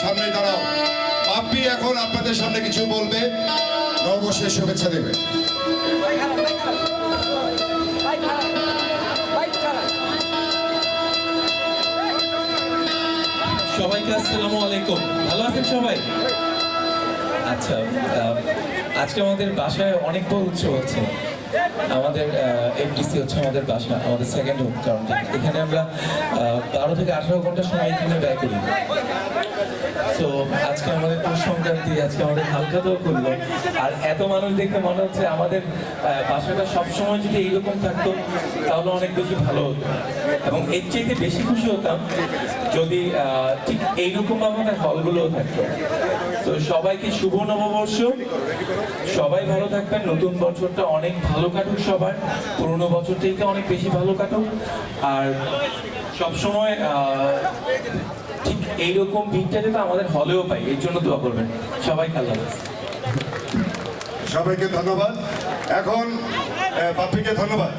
সামনে দাঁড়াও। পাপ্পি এখন আপনাদের সামনে কিছু বলবে। নববর্ষের শুভেচ্ছা দেবে। সবাইকে আসসালামু আলাইকুম। ভালো আছেন সবাই? আচ্ছা আজকে আমাদের বাসায় অনেক বড় উৎসব হচ্ছে। আমাদের এফডিসি হচ্ছে আমাদের বাসা আমাদের সেকেন্ড হোম কারণ এখানে আমরা বারো থেকে আঠারো ঘণ্টা সময় এখানে ব্যয় করি। তো আজকে আমাদের পৌষ সংক্রান্তি, আজকে আমাদের হালখাতাও করল। আর এত মানুষ দেখে মনে হচ্ছে আমাদের বাসাটা সবসময় যদি এইরকম থাকতো, তাহলে অনেক বেশি ভালো হতো। এবং এর চাইতে বেশি খুশি হতাম যদি ঠিক এইরকম আমাদের হলগুলোও থাকতো। তো সবাইকে শুভ নববর্ষ। সবাই ভালো থাকবেন। নতুন বছরটা অনেক ভালো কাটুক সবার। পুরোনো বছর থেকে অনেক বেশি ভালো কাটুক। আর সবসময় ঠিক এইরকম ভিড়টা যেটা আমাদের হলেও পাই। এর জন্য দোয়া করবেন। সবাই আল্লাহ সবাইকে ধন্যবাদ। এখন পাপ্পিকে ধন্যবাদ।